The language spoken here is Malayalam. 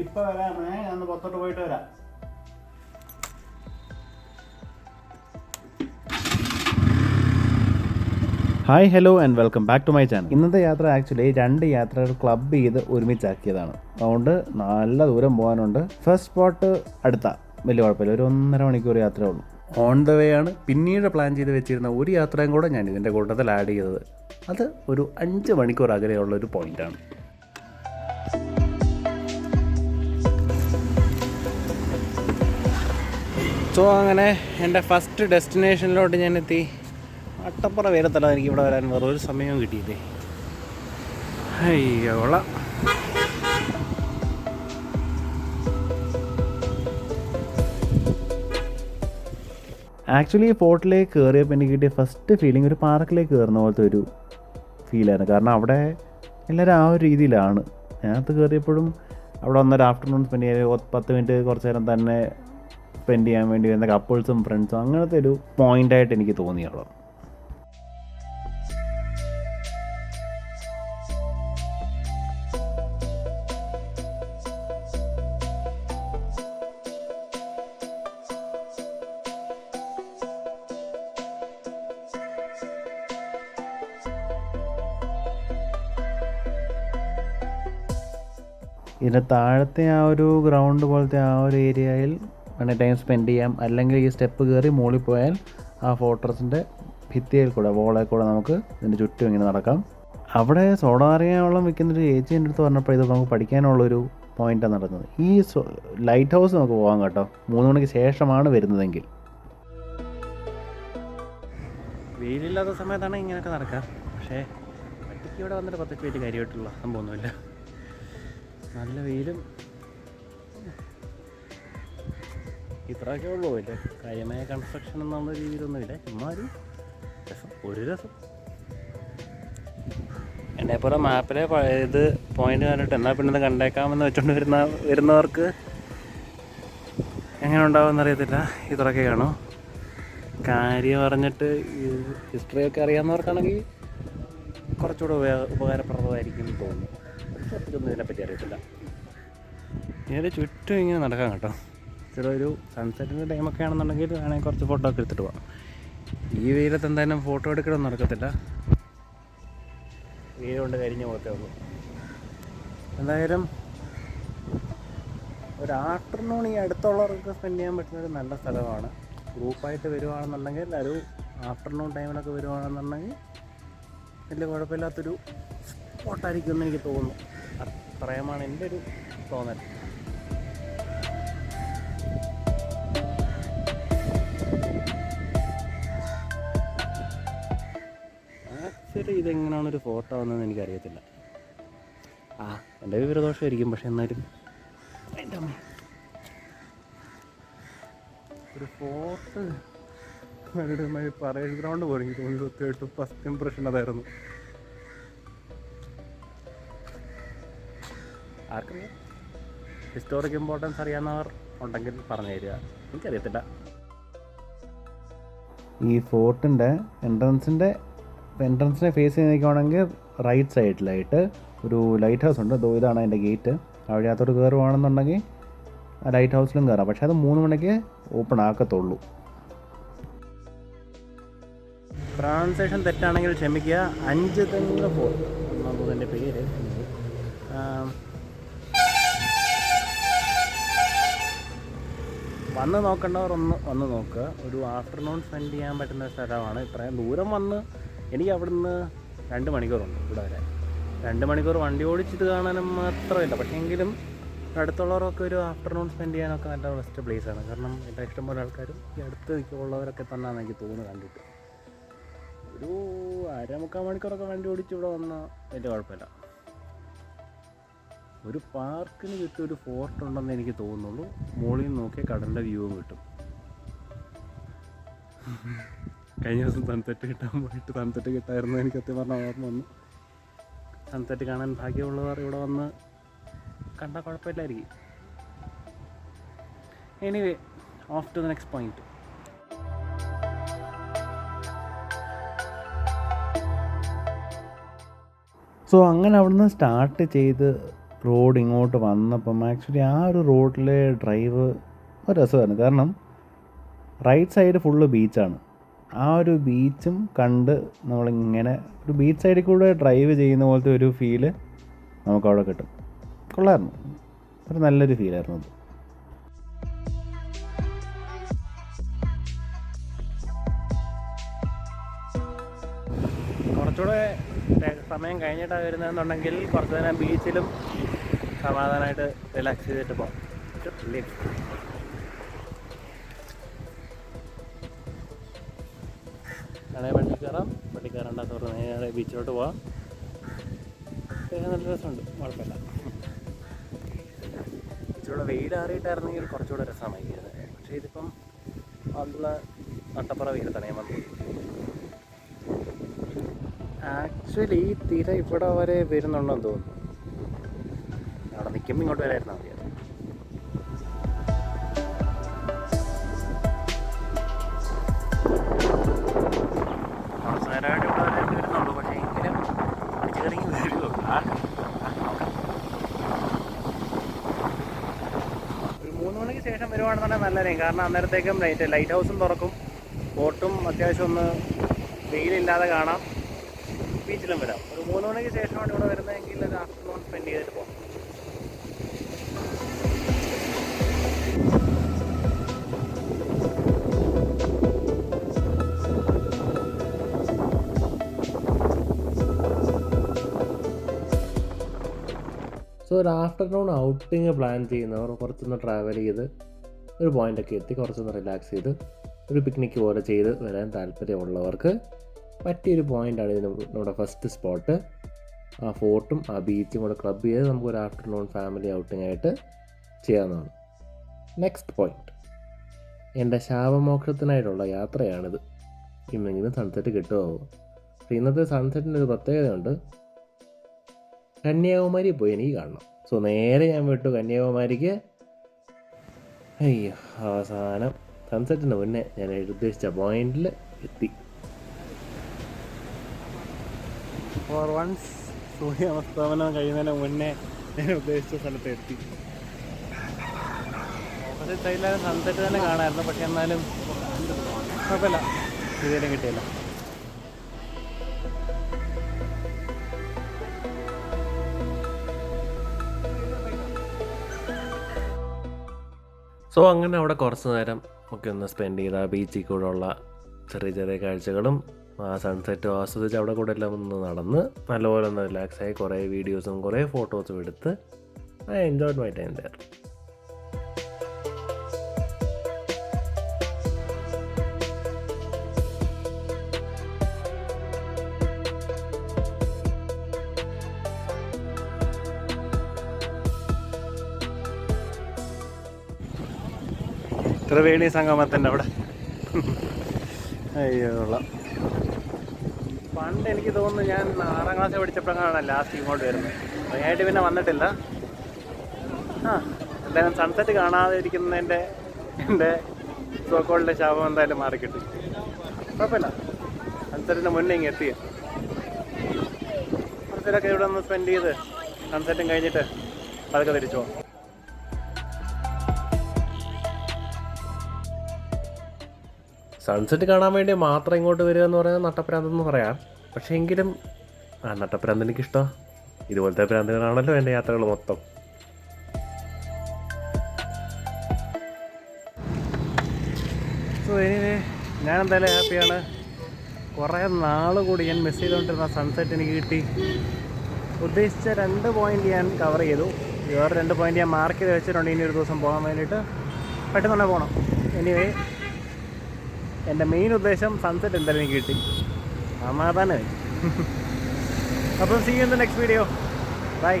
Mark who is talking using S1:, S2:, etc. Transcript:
S1: ഇപ്പൊ വരാമേ ഞാൻ പുറത്തോട്ട് പോയിട്ട് വരാം. Hi hello and welcome back to my channel ഇന്നത്തെ യാത്ര ആക്ച്വലി രണ്ട് യാത്രകൾ ക്ലബ് ചെയ്ത് ഒരുമിച്ചാക്കിയതാണ്. അതുകൊണ്ട് നല്ല ദൂരം പോകാനുണ്ട്. ഫസ്റ്റ് സ്പോട്ട് അടുത്ത. വലിയ കുഴപ്പമില്ല. ഒരു ഒന്നര മണിക്കൂർ യാത്രയേ ഉള്ളൂ. ഓൺ ദ വേ ആണ്. പിന്നീട് പ്ലാൻ ചെയ്ത് വെച്ചിരുന്ന ഒരു യാത്രയും കൂടെ ഞാൻ ഇതിന്റെ കൂട്ടത്തിൽ ആഡ് ചെയ്തത്. അത് ഒരു അഞ്ച് മണിക്കൂർ അകലെയുള്ള ഒരു പോയിന്റാണ് സോ അങ്ങനെ എന്റെ ഫസ്റ്റ് ഡെസ്റ്റിനേഷനിലോട്ട് ഞാൻ എത്തി അട്ടപ്പുറ വേരത്തല്ല എനിക്ക് ഇവിടെ വരാൻ വേറെ ഒരു സമയവും കിട്ടിയില്ലേ? അയ്യോ കൊള്ളാം. ആക്ച്വലി ഫോർട്ടിലേക്ക് കയറിയപ്പോൾ എനിക്ക് കിട്ടിയ ഫസ്റ്റ് ഫീലിംഗ് ഒരു പാർക്കിലേക്ക് കയറുന്ന പോലത്തെ ഒരു ഫീലായിരുന്നു കാരണം അവിടെ എല്ലാവരും ആ ഒരു രീതിയിലാണ്. ഞാനകത്ത് കയറിയപ്പോഴും അവിടെ വന്നൊരു ആഫ്റ്റർനൂൺ സ്പെൻഡ് ചെയ്യാൻ പത്ത് മിനിറ്റ് കുറച്ച് നേരം തന്നെ സ്പെൻഡ് ചെയ്യാൻ വേണ്ടി വരുന്ന കപ്പിൾസും ഫ്രണ്ട്സും അങ്ങനത്തെ ഒരു പോയിന്റായിട്ട് എനിക്ക് തോന്നിയുള്ളൂ ഇതിന്റെ താഴത്തെ ആ ഒരു ഗ്രൗണ്ട് പോലത്തെ ആ ഒരു ഏരിയയിൽ വേണേൽ ടൈം സ്പെൻഡ് ചെയ്യാം. അല്ലെങ്കിൽ ഈ സ്റ്റെപ്പ് കയറി മുകളിൽ പോയാൽ ആ ഫോട്ടോസിന്റെ ഭിത്തിയിൽ കൂടെ വോളിൽ കൂടെ നമുക്ക് ഇതിന്റെ ചുറ്റും ഇങ്ങനെ നടക്കാം. അവിടെ സോഡ അറിയാനുള്ള വിൽക്കുന്നൊരു ചേച്ചി എന്റെ അടുത്ത് പറഞ്ഞപ്പോൾ ഇത് നമുക്ക് പഠിക്കാനുള്ളൊരു പോയിന്റാണ് നടന്നത്. ഈ ലൈറ്റ് ഹൗസ് നമുക്ക് പോകാം കേട്ടോ. മൂന്ന് മണിക്ക് ശേഷമാണ് വരുന്നതെങ്കിൽ. വെയിലില്ലാത്ത സമയത്താണ് ഇങ്ങനെയൊക്കെ നടക്കുക. പക്ഷേ ഇവിടെ വന്നിട്ട് പ്രത്യേകിച്ച് വലിയ കാര്യമായിട്ടുള്ള സംഭവമൊന്നുമില്ല. നല്ല വെയിലും. ഇത്രയൊക്കെ ഉള്ളൂ. ഇല്ല കാര്യമായ കൺസ്ട്രക്ഷൻ എന്നുള്ള രീതിയിലൊന്നുമില്ല. എന്നാലും രസം ഒരു രസം. എന്നെ പോലെ മാപ്പിലെ ഇത് പോയിന്റ് കണ്ടിട്ട് എന്നാൽ പിന്നെ ഇത് കണ്ടേക്കാമെന്ന് വെച്ചുകൊണ്ട് വരുന്ന വരുന്നവർക്ക് എങ്ങനെ ഉണ്ടാവുമെന്ന് അറിയത്തില്ല. ഇത്രയൊക്കെ കാണും. കാര്യം പറഞ്ഞിട്ട് ഹിസ്റ്ററിയൊക്കെ അറിയാവുന്നവർക്കാണെങ്കിൽ കുറച്ചുകൂടെ ഉപയോഗ ഉപകാരപ്രദമായിരിക്കും തോന്നുന്നു. സത്യത്തിലൊന്നും ഇതിനെപ്പറ്റി അറിയത്തില്ല. ഇതിന്റെ ചുറ്റും ഇങ്ങനെ നടക്കാം കേട്ടോ. ചില ഒരു സൺസെറ്റിന്റെ ടൈമൊക്കെ ആണെന്നുണ്ടെങ്കിൽ വേണമെങ്കിൽ കുറച്ച് ഫോട്ടോ ഒക്കെ എടുത്തിട്ട് പോകാം. ഈ വെയിലത്ത് എന്തായാലും ഫോട്ടോ എടുക്കണമെന്ന് നടക്കത്തില്ല. വെയിൽ കൊണ്ട് കരിഞ്ഞ പോകത്തേ ഉള്ളൂ. എന്തായാലും ഒരു ആഫ്റ്റർനൂൺ ഈ അടുത്തുള്ളവർക്ക് സ്പെൻഡ് ചെയ്യാൻ പറ്റുന്ന ഒരു നല്ല സ്ഥലമാണ്. ഗ്രൂപ്പായിട്ട് വരുവാണെന്നുണ്ടെങ്കിൽ ഒരു ആഫ്റ്റർനൂൺ ടൈമിലൊക്കെ വരുവാണെന്നുണ്ടെങ്കിൽ വലിയ കുഴപ്പമില്ലാത്തൊരു സ്പോട്ടായിരിക്കും എന്ന് എനിക്ക് തോന്നുന്നു. അത്രയുമാണ് എന്റെ ഒരു തോന്നൽ. ആക്ച്വലി ഇതെങ്ങനെയാണ് ഒരു ഫോട്ടോ വന്നതെന്ന് എനിക്കറിയത്തില്ല. ആ എന്റെ വിവരദോഷമായിരിക്കും പക്ഷെ എന്നാലും. എന്റെ അമ്മ. ഒരു ഫോട്ടോ പറയുന്ന ഗ്രൗണ്ട് പോലെ എനിക്ക് തോന്നി ഫസ്റ്റ് ഇമ്പ്രഷൻ അതായിരുന്നു. ആർക്കറിയാം? ഹിസ്റ്റോറിക് ഇമ്പോർട്ടൻസ് അറിയാവുന്നവർ ഉണ്ടെങ്കിൽ പറഞ്ഞു തരിക. എനിക്കറിയത്തില്ല. ഈ ഫോർട്ടിന്റെ എൻട്രൻസിന്റെ എൻട്രൻസിനെ ഫേസ് ചെയ്ത് നിൽക്കുവാണെങ്കിൽ റൈറ്റ് സൈഡിലായിട്ട് ഒരു ലൈറ്റ് ഹൗസ് ഉണ്ട്. ദോ ഇതാണ് അതിന്റെ ഗേറ്റ് അവിടെയകത്തോട്ട് കയറുവാണെന്നുണ്ടെങ്കിൽ ആ ലൈറ്റ് ഹൗസിലും കയറാം. പക്ഷേ അത് മൂന്ന് മണിക്ക് ഓപ്പൺ ആക്കത്തുള്ളൂ. പ്രൊണൗൺസേഷൻ തെറ്റാണെങ്കിൽ ക്ഷമിക്കുക. അഞ്ച് തെങ്ങ് ഫോർട്ട് എന്നാണ് എന്റെ പേര്. വന്ന് നോക്കേണ്ടവർ ഒന്ന് വന്ന് നോക്കുക ഒരു ആഫ്റ്റർനൂൺ സ്പെൻഡ് ചെയ്യാൻ പറ്റുന്ന സ്ഥലമാണ്. ഇത്രയും ദൂരം വന്ന് എനിക്ക് അവിടുന്ന് രണ്ട് മണിക്കൂറുണ്ട് ഇവിടെ വരെ രണ്ട് മണിക്കൂർ വണ്ടി ഓടിച്ചിട്ട് കാണാനും മാത്രമില്ല. പക്ഷേ എങ്കിലും അടുത്തുള്ളവരൊക്കെ ഒരു ആഫ്റ്റർനൂൺ സ്പെൻഡ് ചെയ്യാനൊക്കെ നല്ല ബെസ്റ്റ് പ്ലേസ് ആണ്. കാരണം എന്റെ ഇഷ്ടംപോലെ ആൾക്കാരും ഈ അടുത്ത് ഉള്ളവരൊക്കെ തന്നെയാണ് എനിക്ക് തോന്നുന്നു കണ്ടിട്ട്. ഒരു അരമുക്കാൽ മണിക്കൂറൊക്കെ വണ്ടി ഓടിച്ച് ഇവിടെ വന്നാൽ വലിയ കുഴപ്പമില്ല. ഒരു പാർക്കിന് ചുറ്റും ഒരു ഫോർട്ട് ഉണ്ടെന്ന് എനിക്ക് തോന്നുന്നുള്ളൂ മുകളിൽ നിന്ന് നോക്കിയാൽ കടലിന്റെ വ്യൂവും കിട്ടും. കഴിഞ്ഞ ദിവസം തണുത്തെട്ട് കിട്ടാൻ പോയിട്ട് തണുത്തെട്ട് കിട്ടായിരുന്നു എനിക്ക് സത്യം പറഞ്ഞാൽ ഓർമ്മ വന്നു. സൺസെറ്റ് കാണാൻ ഭാഗ്യമുള്ളവർ ഇവിടെ വന്ന് കണ്ടാൽ കുഴപ്പമില്ലായിരിക്കും. Anyway off to the next point so അങ്ങനെ അവിടുന്ന് സ്റ്റാർട്ട് ചെയ്ത് റോഡ് ഇങ്ങോട്ട് വന്നപ്പം ആക്ച്വലി ആ ഒരു റോഡിലെ ഡ്രൈവ് ഒരു രസമാണ്. കാരണം റൈറ്റ് സൈഡ് ഫുള്ള് ബീച്ചാണ് ആ ഒരു ബീച്ചും കണ്ട് നമ്മളിങ്ങനെ ഒരു ബീച്ച് സൈഡിൽ കൂടെ ഡ്രൈവ് ചെയ്യുന്ന പോലത്തെ ഒരു ഫീൽ നമുക്കവിടെ കിട്ടും. കൊള്ളായിരുന്നു ഒരു നല്ലൊരു ഫീലായിരുന്നു അത്. കുറച്ചുകൂടെ സമയം കഴിഞ്ഞിട്ടാണ് വരുന്നതെന്നുണ്ടെങ്കിൽ കുറച്ച് നേരം ബീച്ചിലും സമാധാനമായിട്ട് റിലാക്സ് ചെയ്തിട്ട് പോകാം ഇല്ലേ? വേണേൽ വണ്ടി കയറാം. വണ്ടി കയറണ്ടാത്ത പറഞ്ഞ് നേരെ ബീച്ചിലോട്ട് പോവാം. നല്ല രസമുണ്ട്. കുഴപ്പമില്ല. ഇച്ചിരൂടെ വെയിലാറിയിട്ടായിരുന്നെങ്കിൽ കുറച്ചുകൂടെ രസമായിരിക്കുന്നത് പക്ഷേ ഇതിപ്പം നല്ല നട്ടപ്പുറ വെയിലത്താണ് ഞാൻ വന്നത്. ആക്ച്വലി തിര ഇവിടെ വരെ വരുന്നുണ്ടെന്ന് തോന്നുന്നു. അവിടെ നിൽക്കുമ്പോൾ ഇങ്ങോട്ട് വരായിരുന്നാൽ മതിയായിരുന്നു. കുറച്ച് നേരമായിട്ട് ഇവിടെ വരെ വരുന്നുള്ളൂ. പക്ഷേ എങ്കിലും അടിച്ചു കറങ്ങി വരുമോ. ഒരു മൂന്ന് മണിക്ക് ശേഷം വരുവാണെന്നുണ്ടെങ്കിൽ നല്ലതായിരിക്കും കാരണം അന്നേരത്തേക്കും ലൈറ്റ് ലൈറ്റ് ഹൗസും തുറക്കും. ബോട്ടും അത്യാവശ്യം ഒന്ന് വെയിലില്ലാതെ കാണാം. ബീച്ചിലും വരാം ഒരു മൂന്ന് മണിക്ക് ശേഷമാണ് ഇവിടെ വരുന്നതെങ്കിൽ ഒരു ആഫ്റ്റർനൂൺ സ്പെൻഡ് ചെയ്തിട്ട് സോ ഒരു ആഫ്റ്റർനൂൺ ഔട്ടിങ് പ്ലാൻ ചെയ്യുന്നവർ കുറച്ചൊന്ന് ട്രാവൽ ചെയ്ത് ഒരു പോയിന്റൊക്കെ എത്തി കുറച്ചൊന്ന് റിലാക്സ് ചെയ്ത് ഒരു പിക്നിക്ക് പോലെ ചെയ്ത് വരാൻ താല്പര്യമുള്ളവർക്ക് പറ്റിയൊരു പോയിന്റാണ് ഇതിന് നമ്മുടെ ഫസ്റ്റ് സ്പോട്ട് ആ ഫോർട്ടും ആ ബീച്ചും കൂടെ ക്ലബ് ചെയ്ത് നമുക്ക് ഒരു ആഫ്റ്റർനൂൺ ഫാമിലി ഔട്ടിംഗ് ആയിട്ട് ചെയ്യാവുന്നതാണ്. നെക്സ്റ്റ് പോയിന്റ് എന്റെ ശാപമോക്ഷത്തിനായിട്ടുള്ള യാത്രയാണിത്. ഇന്നെങ്കിലും സൺസെറ്റ് കിട്ടുമോ പക്ഷേ ഇന്നത്തെ സൺസെറ്റിന്റെ ഒരു പ്രത്യേകതയുണ്ട്. കന്യാകുമാരി പോയി എനിക്ക് കാണണം. സോ നേരെ ഞാൻ വിട്ടു കന്യാകുമാരിക്ക്. അയ്യോ അവസാനം സൺസെറ്റിന് മുന്നേ ഞാൻ ഉദ്ദേശിച്ച പോയിന്റിൽ എത്തി. ഫോർ വൺസ് സൂര്യാസ്തമനം കഴിയുന്നതിന് മുന്നേ ഞാൻ ഉദ്ദേശിച്ച സ്ഥലത്ത് എത്തി. ഓപ്പോസിറ്റ് സൈഡിലായാലും സൺസെറ്റ് തന്നെ കാണാമായിരുന്നു പക്ഷെ എന്നാലും കുഴപ്പമില്ല. ഇതുവരെയും കിട്ടിയില്ല. സോ അങ്ങനെ അവിടെ കുറച്ച് നേരം ഒക്കെ ഒന്ന് സ്പെൻഡ് ചെയ്ത ബീച്ചിൽ കൂടെ ഉള്ള ചെറിയ ചെറിയ കാഴ്ചകളും ആ സൺസെറ്റും ആസ്വദിച്ച് അവിടെ കൂടെ എല്ലാം ഒന്ന് നടന്ന് നല്ലപോലെ ഒന്ന് റിലാക്സായി കുറേ വീഡിയോസും കുറേ ഫോട്ടോസും എടുത്ത് I enjoyed my time there Triveni സംഗമത്തിന്റെ അവിടെ. അയ്യോ പണ്ട് എനിക്ക് തോന്നുന്നു ഞാൻ ആറാം ക്ലാസ് പഠിച്ചപ്പോഴാണ് ലാസ്റ്റ് ഇങ്ങോട്ട് വരുന്നത്. അതിനായിട്ട് പിന്നെ വന്നിട്ടില്ല. ആ എന്തായാലും സൺസെറ്റ് കാണാതെ ഇരിക്കുന്നതിന്റെ എന്റെ സോക്കോളിന്റെ ശാപം എന്തായാലും മാറിക്കിട്ടി. കുഴപ്പമില്ല. സൺസെറ്റിന്റെ മുന്നേ ഇങ്ങ് എത്തിയ. കുറച്ചേരൊക്കെ ഇവിടെ ഒന്ന് സ്പെൻഡ് ചെയ്ത് സൺസെറ്റും കഴിഞ്ഞിട്ട് പതുക്കെ തിരിച്ചു പോകാം. സൺസെറ്റ് കാണാൻ വേണ്ടി മാത്രം ഇങ്ങോട്ട് വരിക എന്ന് പറയുന്നത് നട്ടപ്രാന്തെന്ന് പറയാം. പക്ഷേ എങ്കിലും ആ നട്ടപ്രാന്ത് എനിക്കിഷ്ടമാണ് ഇതുപോലത്തെ പ്രാന്തുകളാണല്ലോ എന്റെ യാത്രകൾ മൊത്തം. സോ ഇനി ഞാൻ എന്തായാലും ഹാപ്പിയാണ്. കുറേ നാൾ കൂടി ഞാൻ മിസ് ചെയ്തുകൊണ്ടിരുന്ന സൺസെറ്റ് എനിക്ക് കിട്ടി. ഉദ്ദേശിച്ച രണ്ട് പോയിന്റ് ഞാൻ കവർ ചെയ്തു. വേറെ രണ്ട് പോയിന്റ് ഞാൻ മാർക്ക് ചെയ്ത് വെച്ചിട്ടുണ്ട്. ഇനി ഒരു ദിവസം പോകാൻ വേണ്ടിയിട്ട്. പെട്ടെന്ന് തന്നെ പോകണം എനിവേ എന്റെ മെയിൻ ഉദ്ദേശം സൺസെറ്റ് എന്തായാലും എനിക്ക് കിട്ടി. സമാധാനമായി. അപ്പം see in the next video bye